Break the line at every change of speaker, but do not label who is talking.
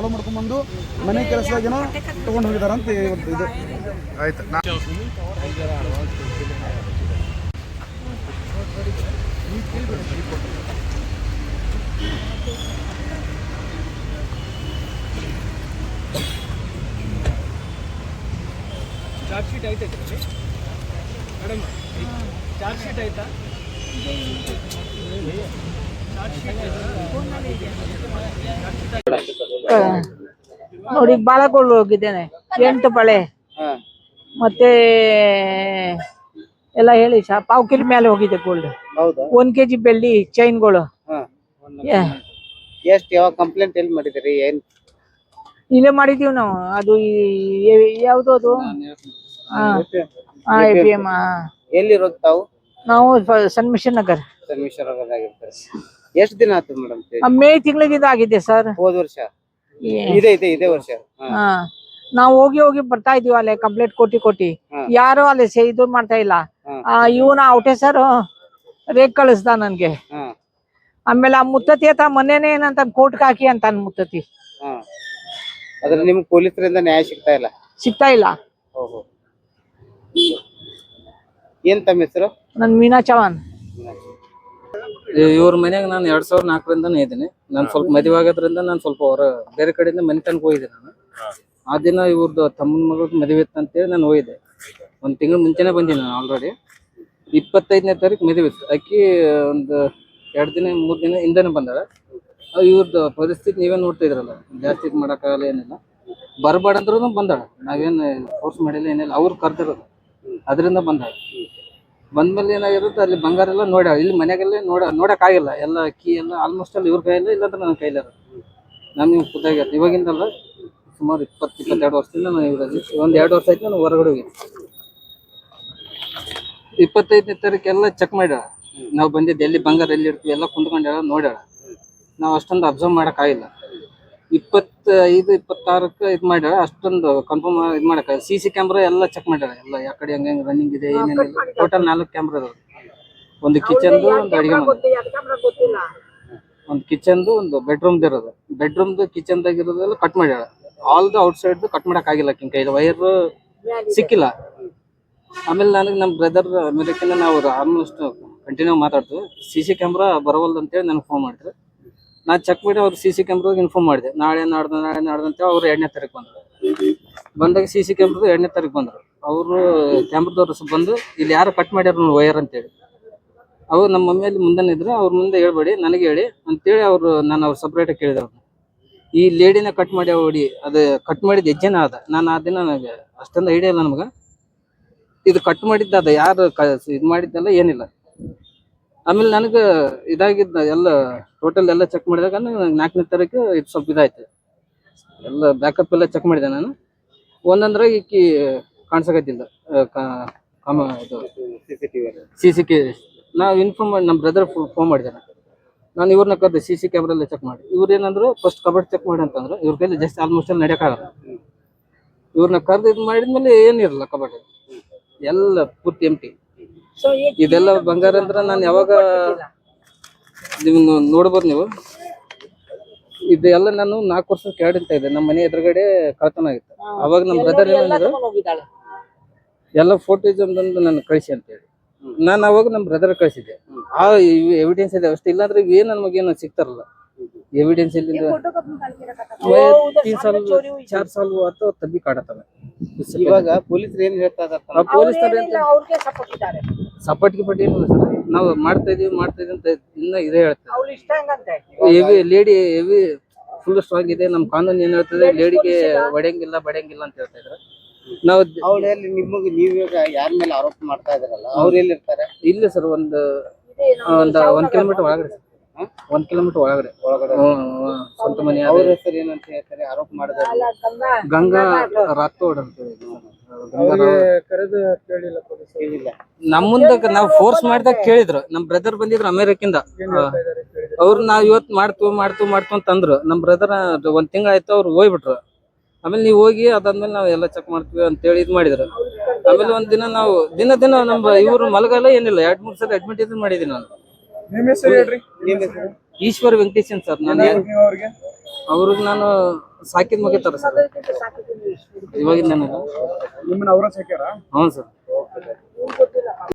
ತೊಗೊಂಬಂದು ಮನೆ ಕೆಲಸದಾಗೇನೋ ತೊಗೊಂಡು ಹೋಗಿದಾರ ಅಂತ ಇವತ್ತು ಇದು.
ಆಯ್ತು.
ಚಾರ್ಜ್ ಶೀಟ್ ಐತೆ ಮೇಡಮ್ ಚಾರ್ಜ್ ಶೀಟ್ ಆಯ್ತಾ
ನೋಡಿ ಬಾಳಕೊಳ್ಳು ಹೋಗಿದ್ದೇನೆ. ಎಂಟು ಬಳೆ. ಮತ್ತೆ ಎಲ್ಲ ಹೇಳಿ ಸಾ ಪಾವ್ ಕಿಲ್ ಮೇಲೆ ಹೋಗಿದೆ ಗೋಲ್ಡ್
ಹೌದಾ?
ಒಂದ್ ಕೆಜಿ ಬೆಳ್ಳಿ ಚೈನ್ಗಳು
ಹಾ. ಎಷ್ಟ್ ಯಾವಾಗ ಕಂಪ್ಲೇಂಟ್ ಎಲ್ಲಿ ಮಾಡಿದಿರಿ ಏನ್?
ಇಲ್ಲೇ ಮಾಡಿದೀವಿ ನಾವು. ಅದು ಈ- ಯಾವ್ದು ಅದು? A P M.
ಎಲ್ಲಿರೋದು ತಾವು?
ನಾವು ಸ- ಸನ್ಮಿಷನ್ ನಗರ್.
ಸಂಗಮೇಶ್ವರದಾಗಿರ್ತಾರೆ ಎಷ್ಟ್ ದಿನ ಆಯ್ತು ಮೇಡಮ್
ಆ, ಮೇ ತಿಂಗಳಿಂದ ಆಗಿದೆ ಸರ್
ಹೋದ ವರ್ಷ? ಇದೆ ಇದೆ ಇದೇ ವರ್ಷ. ಹಾ.
ನಾವು ಹೋಗಿ ಹೋಗಿ ಬರ್ತಾ ಇದೀವಿ ಅಲ್ಲೇ ಕಂಪ್ಲೇಂಟ್ ಕೊಟ್ಟಿ ಕೊಟ್ಟಿ
ಹಾ.
ಯಾರು ಅಲ್ಲಿ ಸೇ ಇದು ಮಾಡ್ತಾ ಇಲ್ಲ.
ಹಾ.
ಇವನ ಔಟೆ ಸರ್ ರೇಗ್ ಕಳಿಸ್ದ ನನ್ಗೆ.
ಹಾ.
ಆಮೇಲೆ ಆ ಮುತ್ತತಿ ಅಂತ ಮೊನ್ನೆನೇ ಏನಂತ ಕೋರ್ಟ್ಗೆ ಹಾಕಿ ಅಂತ ಮುತ್ತತಿ.
ಹಾ. ಅದ್ರ ನಿಮ್ಗೆ ಪೊಲೀಸರಿಂದ ನ್ಯಾಯ ಸಿಗ್ತಾ ಇಲ್ಲ?
ಸಿಗ್ತಾ ಇಲ್ಲ.
ಓಹೋ. ಏನ್ ತಮ್ಮ ಹೆಸರು?
ನನ್ ಮೀನಾ ಚವಾನ್
ಇವ್ರ ಮನ್ಯಾಗ ನಾನು ಎರಡ್ ಸಾವಿರ ನಾಲ್ಕರಿಂದನೇ ಇದ್ದೀನಿ. ನಾನು ಸ್ವಲ್ಪ ಮದುವೆ ಆಗೋದ್ರಿಂದ ನಾನು ಸ್ವಲ್ಪ ಹೊರ ಬೇರೆ ಕಡೆಯಿಂದ ಮನೆ ತನಕ ಹೋಗಿದ್ದೆ ನಾನು. ಆ ದಿನ ಇವ್ರದ್ದು ತಮ್ಮನ ಮಗ ಮದುವೆ ಇತ್ತು ಅಂತೇಳಿ ನಾನು ಹೋಗಿದ್ದೆ. ಒಂದ್ ತಿಂಗಳು ಮುಂಚೆನೆ ಬಂದಿನಿ ನಾನು ಆಲ್ರೆಡಿ ಇಪ್ಪತ್ತೈದನೇ ತಾರೀಕು ಮದುವೆ ಇತ್ತು. ಅಕ್ಕಿ ಒಂದು ಎರಡು ದಿನ ಮೂರು ದಿನ ಹಿಂದೆನೆ ಬಂದಾಳೆ. ಇವ್ರದ್ದು ಪರಿಸ್ಥಿತಿ ನೀವೇ ನೋಡ್ತಾ ಇದ್ರಲ್ಲ. ಜಾಸ್ತಿ ಇದು ಮಾಡೋಕ್ಕಾಗಲ್ಲ ಏನಿಲ್ಲ. ಬರಬಾರ್ದಂದ್ರೂ ಬಂದಾಳೆ ಬಂದಾಳ. ನಾವೇನು ಫೋರ್ಸ್ ಮಾಡಿಲ್ಲ ಏನಿಲ್ಲ. ಅವ್ರು ಕರ್ದಿರೋದು. ಅದರಿಂದ ಬಂದಾಳ. ಬಂದ್ಮೇಲೆ ಏನಾಗಿರುತ್ತೆ ಅಲ್ಲಿ ಬಂಗಾರ ಎಲ್ಲ ನೋಡ ಇಲ್ಲಿ ಮನೆಗೆಲ್ಲ ನೋಡ, ನೋಡೋಕ್ಕಾಗಿಲ್ಲ. ಎಲ್ಲ ಕೀ ಎಲ್ಲ ಆಲ್ಮೋಸ್ಟ್ ಅಲ್ಲಿ ಇವ್ರ ಕೈಯಲ್ಲಿ ಇಲ್ಲಾಂದ್ರೆ ನನ್ನ ಕೈಲಿ ನಾನು ನೀವು ಕೂತಾಗ ಇವಾಗಿಂದಲ್ಲ ಸುಮಾರು ಇಪ್ಪತ್ತು, ಇಪ್ಪತ್ತೆರಡು ವರ್ಷದಿಂದ ನಾನು ಇವರಲ್ಲಿ ಒಂದು ಎರಡು ವರ್ಷ ಆಯ್ತು ನಾನು ಹೊರಗಡೆ ಹೋಗಿ. ಇಪ್ಪತ್ತೈದನೇ ತಾರೀಕೆಲ್ಲ ಚೆಕ್ ಮಾಡ್ಯಾಳ. ನಾವು ಬಂದಿದ್ದು ಎಲ್ಲಿ ಬಂಗಾರ ಎಲ್ಲಿ ಇರ್ತೀವಿ ಎಲ್ಲ ಕುಂತ್ಕೊಂಡ್ಯಾಳ ನೋಡ್ಯಾಳ. ನಾವು ಅಷ್ಟೊಂದು ಅಬ್ಸರ್ವ್ ಮಾಡೋಕ್ಕಾಗಿಲ್ಲ. ಇಪ್ಪತ್ತೈದು ಇಪ್ಪತ್ತಾರಕ್ಕೆ ಇದು ಮಾಡ್ಯಾರ. ಅಷ್ಟೊಂದು ಕನ್ಫರ್ಮ್ ಇದು ಮಾಡಕ್ಕೆ ಸಿ ಸಿ ಕ್ಯಾಮ್ರಾ ಎಲ್ಲ ಚೆಕ್ ಮಾಡ್ಯಾರ. ಎಲ್ಲ ಯಾವ ಕಡೆ ಹೆಂಗೆ ಹೆಂಗೆ ರನ್ನಿಂಗ್ ಇದೆ ಏನೇನಿಲ್ಲ ಟೋಟಲ್ ನಾಲ್ಕು ಕ್ಯಾಮ್ರಾ ಇದಾವೆ ಒಂದು ಕಿಚನ್ದು ಒಂದು ಅಡಿಗೆ ಮನೆ. ಒಂದು ಕಿಚನ್ದು ಒಂದು ಬೆಡ್ರೂಮ್ದು ಇರೋದು. ಬೆಡ್ರೂಮ್ದು ಕಿಚನ್ದಾಗ ಇರೋದೆಲ್ಲ ಕಟ್ ಮಾಡ್ಯಾರ. ಆಲ್ ದ ಔಟ್ ಸೈಡ್ದು ಕಟ್ ಮಾಡಕ್ ಆಗಿಲ್ಲ ಆಕಿನ್ ಕೈಲಿ. ವೈರ್ ಸಿಕ್ಕಿಲ್ಲ. ಆಮೇಲೆ ನನಗೆ ನಮ್ಮ ಬ್ರದರ್ ಅಮೇರಿಕಿಂದ ನಾವು ಆಲ್ಮೋಸ್ಟ್ ಕಂಟಿನ್ಯೂ ಮಾತಾಡ್ತೀವಿ ಸಿ ಸಿ ಕ್ಯಾಮ್ರಾ ಬರವಲ್ದು ಅಂತೇಳಿ ನನಗೆ ಫೋನ್ ಮಾಡಿದ್ರು. ನಾನು ಚೆಕ್ ಮಾಡಿ ಅವ್ರು ಸಿ ಸಿ ಕ್ಯಾಮ್ರಾಗ ಇನ್ಫಾರ್ಮ್ ಮಾಡಿದೆ. ನಾಳೆ ನಾಡ್ದು ನಾಳೆ ನಾಡ್ದು ಅಂತೇಳಿ ಅವ್ರು ಎರಡನೇ ತಾರೀಕು ಬಂದರು. ಬಂದಾಗ ಸಿ ಸಿ ಕ್ಯಾಮ್ರಾದ ಎರಡನೇ ತಾರೀಕು ಬಂದರು. ಅವರು ಕ್ಯಾಮ್ರದವ್ರ ಬಂದು, ಇಲ್ಲಿ ಯಾರು ಕಟ್ ಮಾಡ್ಯಾರ ವೈರ್ ಅಂತೇಳಿ. ಅವ್ರು ನಮ್ಮ ಮಮ್ಮಿಯಲ್ಲಿ ಮುಂದೆ ಇದ್ರು, ಅವ್ರ ಮುಂದೆ ಹೇಳ್ಬೇಡಿ, ನನಗೆ ಹೇಳಿ ಅಂತೇಳಿ ಅವರು ನಾನು ಅವ್ರು ಸಪ್ರೇಟಾಗಿ ಕೇಳಿದೆ ಅವ್ರು ಈ ಲೇಡಿನ ಕಟ್ ಮಾಡಿ ಹೊಡಿ ಅದು ಕಟ್ ಮಾಡಿದ ಹೆಜ್ಜೆನ ಅದ. ನಾನು ಆ ದಿನ ನನಗೆ ಅಷ್ಟೊಂದು ಐಡಿಯಾ ಇಲ್ಲ ನಮ್ಗೆ. ಇದು ಕಟ್ ಮಾಡಿದ್ದ ಅದ ಯಾರು ಇದು ಮಾಡಿದ್ದಲ್ಲ ಏನಿಲ್ಲ. ಆಮೇಲೆ ನನಗೆ ಇದಾಗಿದ್ದ ಎಲ್ಲ ಟೋಟಲ್ ಎಲ್ಲ ಚೆಕ್ ಮಾಡಿದಾಗ ನಾಲ್ಕನೇ ತಾರೀಕು ಇದು ಸ್ವಲ್ಪ ಇದಾಯ್ತು. ಎಲ್ಲ ಬ್ಯಾಕಪ್ ಎಲ್ಲ ಚೆಕ್ ಮಾಡಿದೆ ನಾನು. ಒಂದಂದ್ರೆ ಈಕಿ ಕಾಣಿಸಕತ್ತಿಲ್ಲ. ಕಾಮ ಇದು ಸಿ ಸಿ ಕೆ ನಾವು ಇನ್ಫಾರ್ಮ್ ಮಾಡಿ ನಮ್ಮ ಬ್ರದರ್ ಫೋನ್ ಮಾಡಿದೆ ನಾನು. ನಾನು ಇವ್ರನ್ನ ಕರೆದೆ ಸಿ ಸಿ ಕ್ಯಾಮ್ರಾ ಚೆಕ್ ಮಾಡಿ. ಇವ್ರು ಏನಂದ್ರು ಫಸ್ಟ್ ಕಬಡ್ ಚೆಕ್ ಮಾಡಿ ಅಂತಂದ್ರು. ಇವ್ರ ಕೈಲಿ ಜಸ್ಟ್ ಆಲ್ಮೋಸ್ಟ್ ಅಲ್ಲಿ ನಡೆಯೋಕ್ಕಾಗಲ್ಲ ಇವ್ರನ್ನ ಕರೆದು ಇದು ಮಾಡಿದ್ಮೇಲೆ ಏನಿರಲ್ಲ ಕಬಡ್ಡಿ ಎಲ್ಲ ಪೂರ್ತಿ ಎಂಟಿ ಇದೆಲ್ಲ ಬಂಗಾರ ಅಂದ್ರೆ ನಾನು ಯಾವಾಗ ನೋಡ್ಬೋದು ನೀವು. ಇದೆಲ್ಲ ನಾನು ನಾಲ್ಕು ವರ್ಷ ಕೇಳಿಂತ ಇದೆ ನಮ್ಮ ಮನೆ ಎದುರುಗಡೆ ಕಳ್ತನ ಆಗಿತ್ತು. ಅವಾಗ ನಮ್ಮ ಬ್ರದರ್ ಏನಂದ್ರು ಎಲ್ಲ ಫೋಟೋಸ್ ಒಂದೊಂದು ನಾನು ಕಳಿಸಿ ಅಂತೇಳಿ ನಾನು ಅವಾಗ ನಮ್ಮ ಬ್ರದರ್ ಕಳಿಸಿದ್ದೆ. ಆ ಎವಿಡೆನ್ಸ್ ಇದೆ ಅಷ್ಟೇ. ಇಲ್ಲಾಂದ್ರೆ ನನ್ನ ನಮಗೇನು ಸಿಗ್ತಾರಲ್ಲ. ಎವಿಡೆನ್ಸ್ ಇಲ್ಲಿಂದ ಸಾಲ ಚಾರ್ ಸಾಲ್ ಅಥವಾ ತಬ್ಬಿ ಕಾಡತ್ತವೆ.
ಇವಾಗ ಪೊಲೀಸರು ಏನ್ ಹೇಳ್ತಾ ಇದ್ದಾರೆ
ಪೊಲೀಸ್
ಅವ್ರಿಗೆ ಸಪೋರ್ಟ್
ಗಿಪೋರ್ಟ್ ಏನಿಲ್ಲ ಸರ್. ನಾವು ಮಾಡ್ತಾ ಇದೀವಿ ಮಾಡ್ತಾ ಇದೀವಿ ಅಂತ ಇನ್ನ ಇದೇ ಹೇಳ್ತಾರೆ
ಅವ್ಳು ಇಷ್ಟ ಹೆಂಗಂತೆ
heavy lady heavy full strong ಇದೆ. ನಮ್ಮ ಕಾನೂನು ಏನ್ ಹೇಳ್ತದೆ? ಲೇಡಿಗೆ ಬಡಿಯಂಗಿಲ್ಲ ಬಡಿಯಂಗಿಲ್ಲ ಅಂತ ಹೇಳ್ತಾ ಇದ್ರು. ನಾವು
ಅವ್ಳು ಎಲ್ಲಿ ನಿಮಗೆ ನೀವೀಗ ಯಾರ ಮೇಲೆ ಆರೋಪ ಮಾಡ್ತಾ ಇದಾರಲ್ಲ ಅವ್ರು ಎಲ್ಲಿ ಇರ್ತಾರೆ
ಇಲ್ಲ ಸರ್ ಒಂದು ಒಂದು ಒಂದ್ ಕಿಲೋಮೀಟರ್ ಒಳಗಡೆ. ಒಂದ್ ಕಿಲೋಮೀಟರ್ ಒಳಗಡೆ.
ಒಳಗಡೆ.
ಸ್ವಂತ ಮನೆ
ಅವ್ರ ಹೆಸರು ಏನಂತ ಹೇಳ್ತಾರೆ? ಆರೋಪ ಮಾಡಿದ್ರೆ
ಗಂಗಾ. ರಾಥೋಡ್ ಅಂತ ನಮ್ ಮುಂದೆ ನಾವು ಫೋರ್ಸ್ ಮಾಡಿದಾಗ ಕೇಳಿದ್ರು. ನಮ್ ಬ್ರದರ್ ಬಂದಿದ್ರು ಅಮೇರಿಕಿಂದ. ಅವ್ರು ನಾವ್ ಇವತ್ ಮಾಡ್ತು ಮಾಡ್ತು ಮಾಡ್ತು ಅಂತಂದ್ರು ನಮ್ ಬ್ರದರ್ ಒಂದ್ ತಿಂಗಳಾಯ್ತು ಅವ್ರು ಹೋಗ್ಬಿಟ್ರು. ಆಮೇಲೆ ನೀವು ಹೋಗಿ ಅದಾದ್ಮೇಲೆ ನಾವ್ ಎಲ್ಲ ಚೆಕ್ ಮಾಡ್ತೀವಿ ಅಂತ ಹೇಳಿ ಇದ್ ಮಾಡಿದ್ರು. ಆಮೇಲೆ ಒಂದ್ ದಿನ ನಾವು ದಿನ ದಿನ ನಮ್ ಇವ್ರು ಮಲಗಲ್ಲ ಏನಿಲ್ಲ. ಎರಡ್ ಮೂರ್ ಸಲ ಅಡ್ಮಿಟ್ ಇದ್ ಮಾಡಿದೀನಿ ನಾನು.
ನಿಮ್ಮ ಹೆಸರು ಹೇಳ್ರಿ.
ಈಶ್ವರ್ ವೆಂಕಟೇಶನ್ ಸರ್ ನಾನು
ಅವ್ರಿಗೆ?
ಅವ್ರಿಗೆ ನಾನು ಸಾಕಿದ ಮುಗಿತಾರ ಸರ್. ಇವಾಗಿಂದ
ನಿಮ್ಮನ್ನ ಅವ್ರ ಸಾಕ್ಯಾರ?
ಹ್ಞೂ ಸರ್.